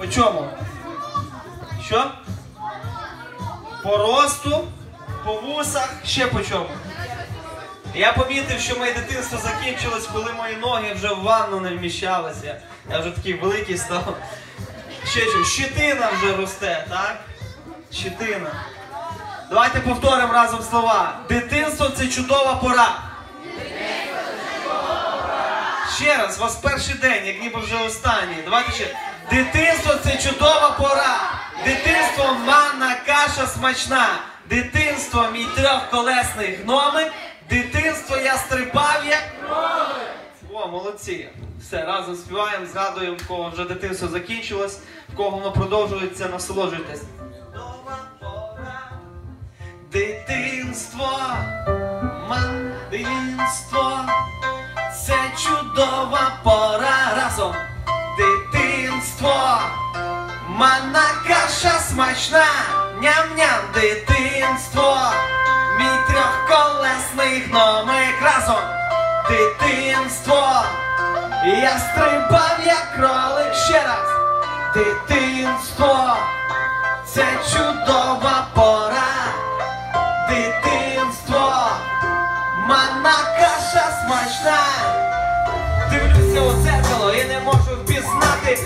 По чому? Що? По росту, по вусах, ще по чому. Я помітив, що моє дитинство закінчилось, коли мої ноги вже в ванну не вміщалися. Я вже такий великий став. Ще що, щетина вже росте, так? Щетина. Давайте повторимо разом слова. Дитинство це чудова пора. Ще раз, у вас перший день, як ніби вже останній. Давайте ще. Дитинство це чудова пора. Дитинство манна каша смачна. Дитинство мій трьохколесний гномик. Дитинство я стрибав як. О, молодці. Все, разом співаємо, згадуємо, в кого вже дитинство закінчилось, в кого воно продовжується, насолоджуйтесь. Дитинство, ман, дитинство. Це чудова пора разом. Дитинство, манна каша смачна, ням-ням, дитинство, мій трьохколесний гномик разом. Дитинство, я стрибав як кролик ще раз. Дитинство, це чудова пора. Дитинство, манна каша смачна. Дивлюся у дзеркало і не можу впізнати,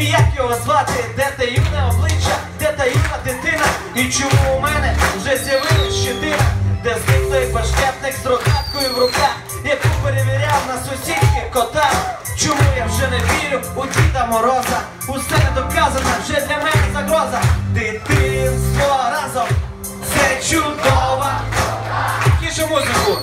і як його звати, де те юне обличчя, де та юна дитина, і чому у мене вже з'явилась щетина, де зник той башкетник з рогаткою в руках, яку перевіряв на сусідських котах. Чому я вже не вірю у Діда Мороза? Усе не доказано, вже для мене загроза. Дитинство разом це чудова. Тише музику.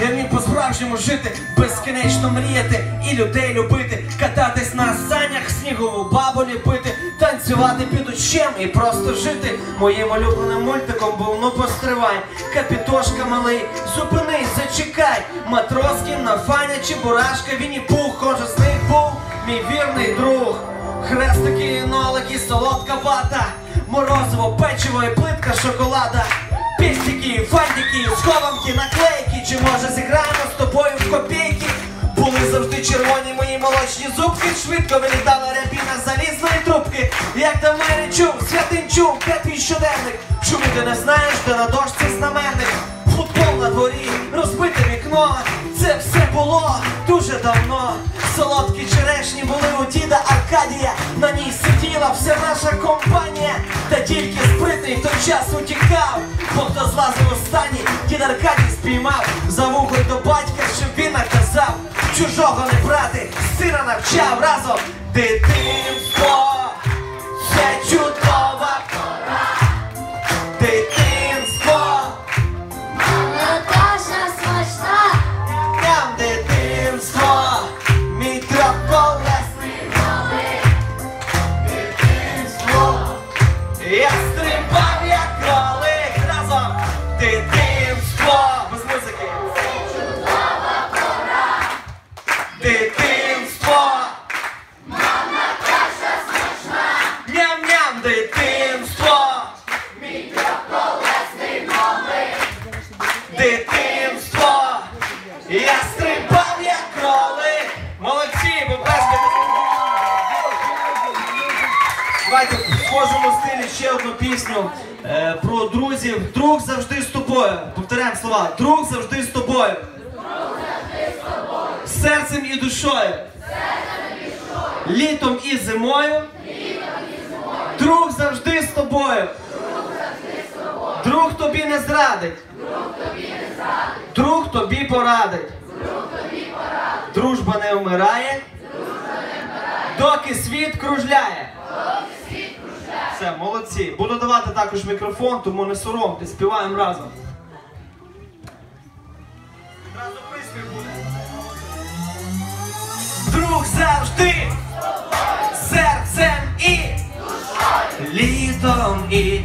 Я вмів по-справжньому жити, безкінечно мріяти і людей любити, кататись на санях, снігову бабу ліпити, танцювати під очем і просто жити. Моїм улюбленим мультиком був ну постривай. Капітошка малий, зупинись, зачекай. Матроскін, нафаня, чебурашка, Вінні пух, кожен з них був мій вірний друг. Хрестики, нолики, солодка вата, морозиво, печиво і плитка шоколада. Пістики, фантики, схованки, наклейки, чи може зіграємо з тобою в копійки? Були завжди червоні мої молочні зубки, швидко вилітала рябіна залізної трубки. Як давно я не чув, святинчук, де твій щоденник? Чому ти не знаєш, де на дошці знаменник? Футбол на дворі, розбите вікно. Це все було дуже давно. Солодкі черешні були у діда Аркадія. На ній сиділа вся наша компанія. Та тільки спритний той час утікав. Аркадій спіймав. За вухо до батька, щоб він наказав. Чужого не брати, сина навчав разом. Дитинство, е, про друзів. Друг завжди з тобою. Повторяємо слова. Друг завжди з тобою. Серцем і душою. Літом і зимою. Друг завжди з тобою. Друг тобі не зрадить. Друг тобі порадить. Дружба не вмирає. Доки світ кружляє. Все, молодці. Буду давати також мікрофон, тому не соромтесь, співаємо разом. Одразу приспів буде. Друг завжди серцем і літом і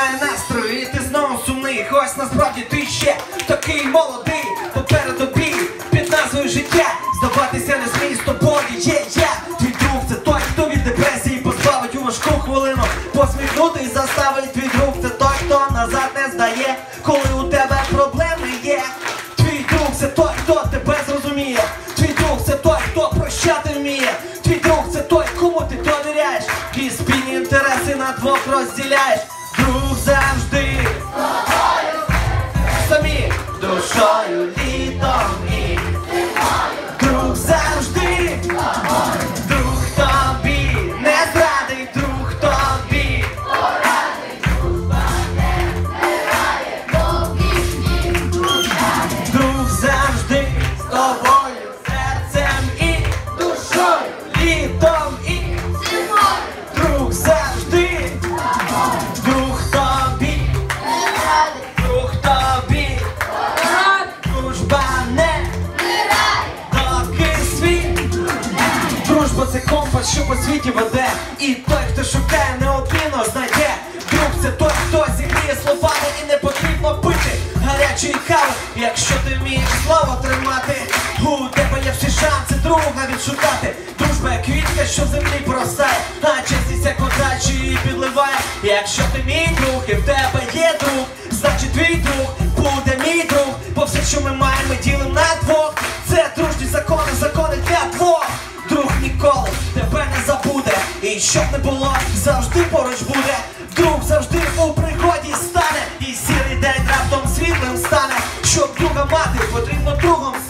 у немає настрою, і ти знову сумний. Ось насправді ти ще такий молодий. Попереду бій під назвою життя. Здаватися не змій з тобою є я. Душою друга відшукати. Дружба як квітка, що землі поростає, а чесність як вода, що її підливає. Якщо ти мій друг і в тебе є друг, значить твій друг буде мій друг. Бо все, що ми маємо, ми ділимо на двох. Це дружні закони, закони для двох. Друг ніколи тебе не забуде. І щоб не було, завжди поруч буде. Друг завжди у пригоді стане. І сірий день раптом світлим стане. Щоб друга мати, потрібно другом стати.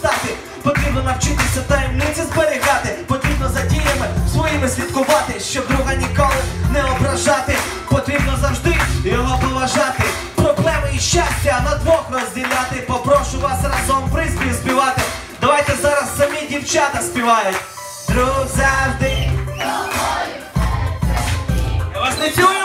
Слідкувати, щоб друга ніколи не ображати. Потрібно завжди його поважати. Проблеми і щастя на двох розділяти. Попрошу вас разом приспів співати. Давайте зараз самі дівчата співають. Друг завжди. Я вас не чую!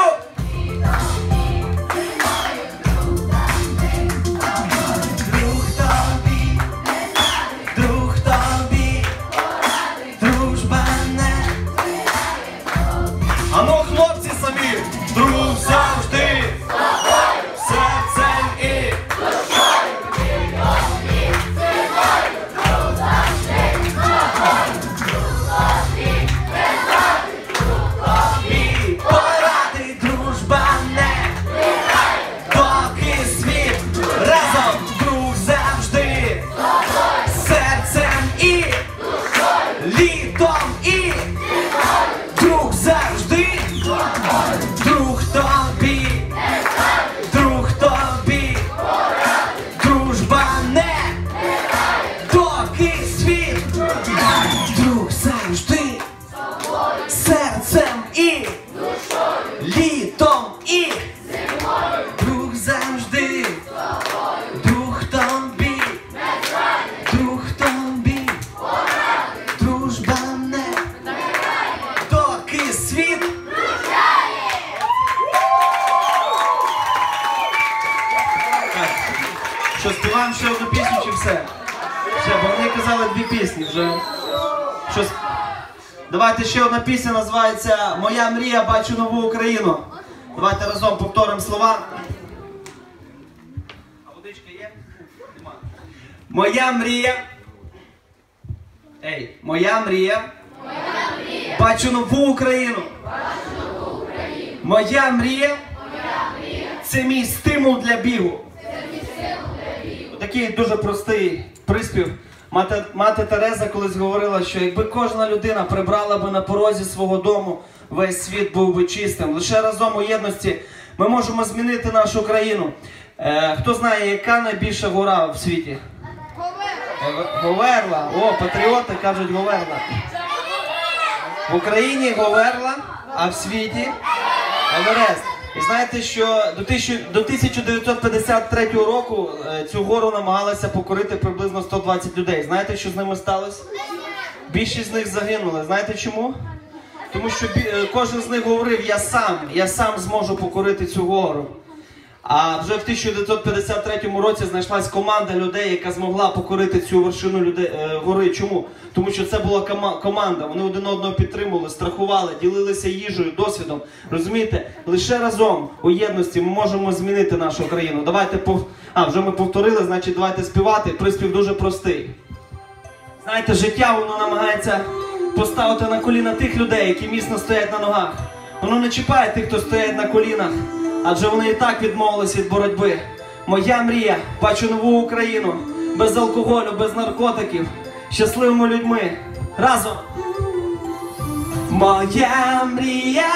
Все? Все, бо вони казали дві пісні вже. Щось Давайте ще одна пісня називається Моя мрія бачу нову Україну. Давайте разом повторимо слова. А водичка є? Нема. Моя мрія. Ей, моя мрія. Бачу нову Україну. Моя мрія. Це мій стимул для бігу. Такий дуже простий приспів. Мати, мати Тереза колись говорила, що якби кожна людина прибрала би на порозі свого дому, весь світ був би чистим. Лише разом у єдності ми можемо змінити нашу країну. Е, хто знає, яка найбільша гора в світі? Е, Говерла. О, патріоти кажуть Говерла. В Україні Говерла, а в світі Еверест. Знаєте, що до, тисячу- до 1953 року е, цю гору намагалися покорити приблизно 120 людей. Знаєте, що з ними сталося? Більшість з них загинули. Знаєте чому? Тому що е, кожен з них говорив, я сам, я сам зможу покорити цю гору. А вже в 1953 році знайшлась команда людей, яка змогла покорити цю вершину людей, е, гори. Чому? Тому що це була кома- команда. Вони один одного підтримували, страхували, ділилися їжею, досвідом. Розумієте, лише разом у єдності ми можемо змінити нашу країну. Давайте пов... А, вже ми повторили, значить, давайте співати. Приспів дуже простий. Знаєте, життя воно намагається поставити на коліна тих людей, які міцно стоять на ногах. Воно не чіпає тих, хто стоять на колінах, адже вони і так відмовились від боротьби. Моя мрія, бачу нову Україну, без алкоголю, без наркотиків, щасливими людьми. Разом. Моя мрія,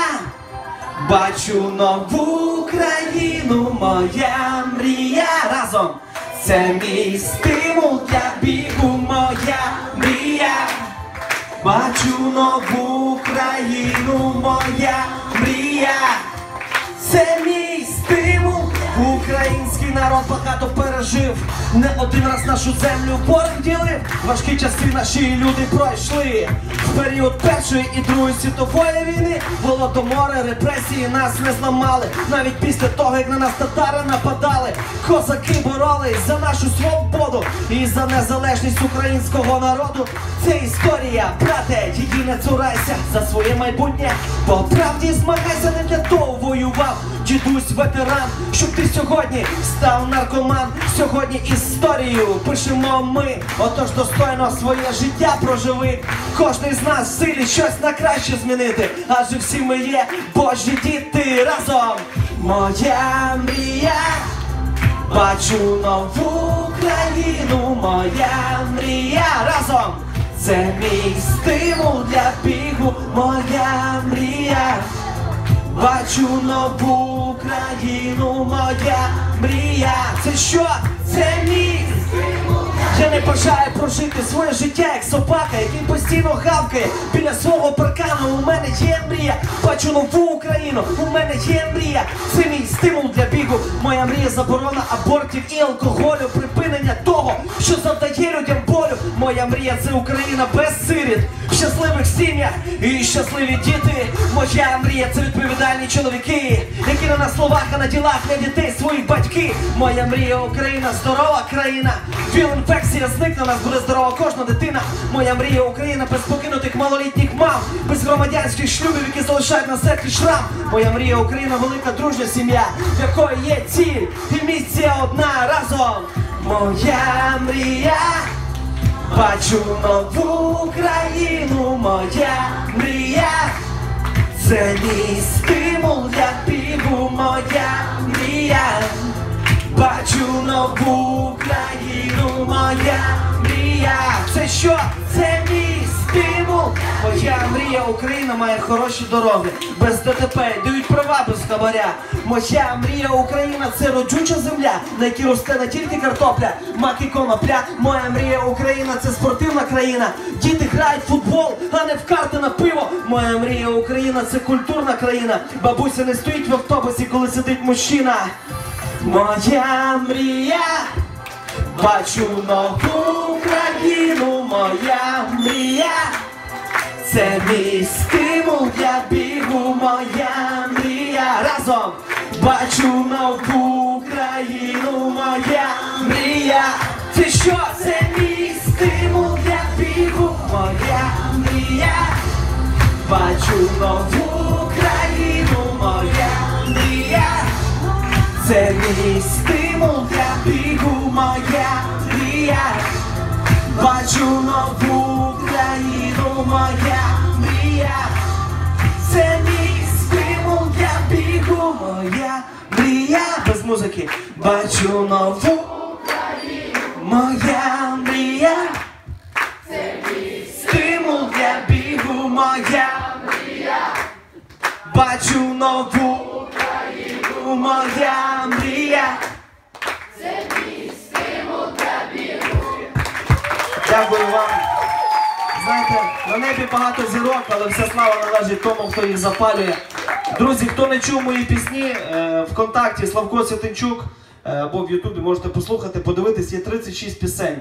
бачу нову країну, моя мрія разом. Це мій стимул для бігу, моя мрія. Бачу нову країну, моя мрія. Це мій стимул. Український народ багато пережив. Не один раз нашу землю ділив. Важкі часи наші люди пройшли. В період Першої і Другої світової війни голодомори, репресії нас не зламали. Навіть після того, як на нас татари нападали, козаки боролись за нашу свободу і за незалежність українського народу. Це історія, брате, її не цурайся за своє майбутнє. По правді змагайся не для того воював. Дідусь ветеран, щоб ти сьогодні став наркоман. Сьогодні історію пишемо ми. Отож достойно своє життя проживи. Кожний з нас в силі щось на краще змінити. Адже всі ми є Божі діти разом. Моя мрія. Бачу нову країну, моя мрія разом. Це мій стимул для бігу, моя мрія. Бачу нову Україну, моя мрія. Це що? Це мій Я не бажаю прожити своє життя як собака, який постійно гавкає біля свого паркану. У мене є мрія, бачу нову Україну. У мене є мрія. Це мій стимул для бігу. Моя мрія заборона абортів і алкоголю, припинення того, що завдає людям болю. Моя мрія це Україна без сиріт, в щасливих сім'ях і щасливі діти. Моя мрія це відповідальні чоловіки, які не на словах, а на ділах для дітей своїх батьки. Моя мрія Україна, здорова країна. Віл-інфекція зникне, у нас буде здорова кожна дитина. Моя мрія Україна без покинутих малолітніх мам, без громадянських шлюбів, які залишають на серці шрам. Моя мрія Україна, велика дружня сім'я, в якої є ціль і місця одна разом. Моя мрія. Бачу нову країну, моя мрія. Це мій стимул для бігу, моя мрія. Бачу нову моя мрія. Це що? Це мій стимул. Моя мрія Україна має хороші дороги, без ДТП, дають права без хабаря. Моя мрія Україна це роджуча земля, на якій росте не тільки картопля, мак і конопля. Моя мрія Україна це спортивна країна. Діти грають в футбол, а не в карти на пиво. Моя мрія Україна це культурна країна. Бабуся не стоїть в автобусі, коли сидить мужчина. Моя мрія. Бачу нову країну, моя мрія. Це мій стимул для бігу, моя мрія. Разом бачу нову країну, моя мрія. Це що? Це мій стимул для бігу, моя мрія. Бачу нову країну, моя мрія. Це мій стимул для бігу, моя мрія, бачу нову країну моя мрія, це мій стимул я бігу, моя мрія. Без музики, бачу нову Україну, моя мрія, це мій стимул я бігу, моя мрія, бачу нову країну моя. Небі багато зірок, але вся слава належить тому, хто їх запалює. Друзі, хто не чув мої пісні, е, ВКонтакті Славко Святинчук е, або в Ютубі можете послухати, подивитись, є 36 пісень.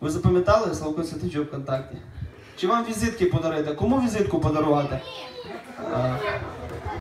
Ви запам'ятали Славко Святинчук ВКонтакті? Чи вам візитки подарити? Кому візитку подарувати?